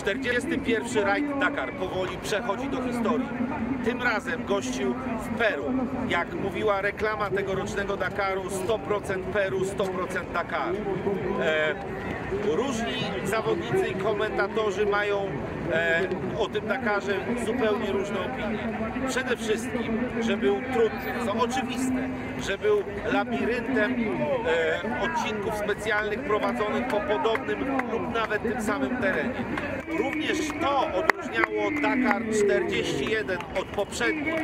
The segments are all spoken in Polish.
41 rajd Dakar powoli przechodzi do historii. Tym razem gościł w Peru. Jak mówiła reklama tegorocznego Dakaru, 100% Peru, 100% Dakar. E, różni zawodnicy i komentatorzy mają o tym Dakarze zupełnie różne opinie. Przede wszystkim, że był trudny, co oczywiste, że był labiryntem e, odcinków specjalnych prowadzonych po podobnym lub nawet tym samym terenie. Również to odróżniało Dakar 41 od poprzednich,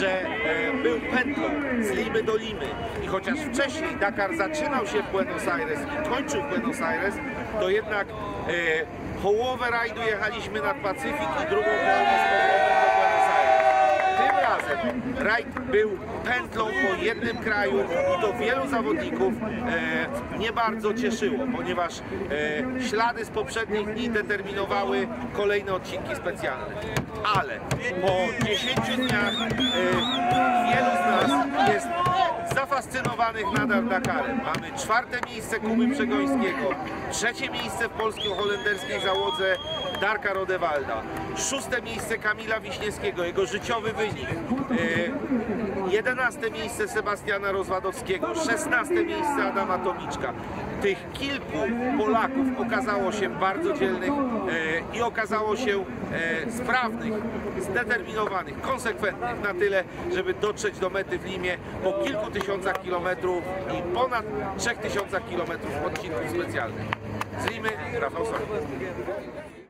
że e, był pętlą z Limy do Limy i chociaż wcześniej Dakar zaczynał się w Buenos Aires i kończył w Buenos Aires, to jednak e, połowę rajdu jechaliśmy nad Pacyfik i drugą połowę z powrotem do Buenos Aires. Tym razem rajd był pętlą po jednym kraju i to wielu zawodników e, nie bardzo cieszyło, ponieważ e, ślady z poprzednich dni determinowały kolejne odcinki specjalne. Ale po 10 dniach e, wielu z nas jest zafascynowanych nadal Dakarem. Mamy czwarte miejsce Kuby Przegońskiego, trzecie miejsce w polsko-holenderskiej załodze Darka Rodewalda, szóste miejsce Kamila Wiśniewskiego, jego życiowy wynik, e, jedenaste miejsce Sebastiana Rozwadowskiego, szesnaste miejsce Adama Tomiczka. Tych kilku Polaków okazało się bardzo dzielnych e, i okazało się e, sprawnych, zdeterminowanych, konsekwentnych na tyle, żeby dotrzeć do mety w Limie po kilku tysiącach kilometrów i ponad trzech tysiącach kilometrów odcinków specjalnych. Z Limy Rafał Solik.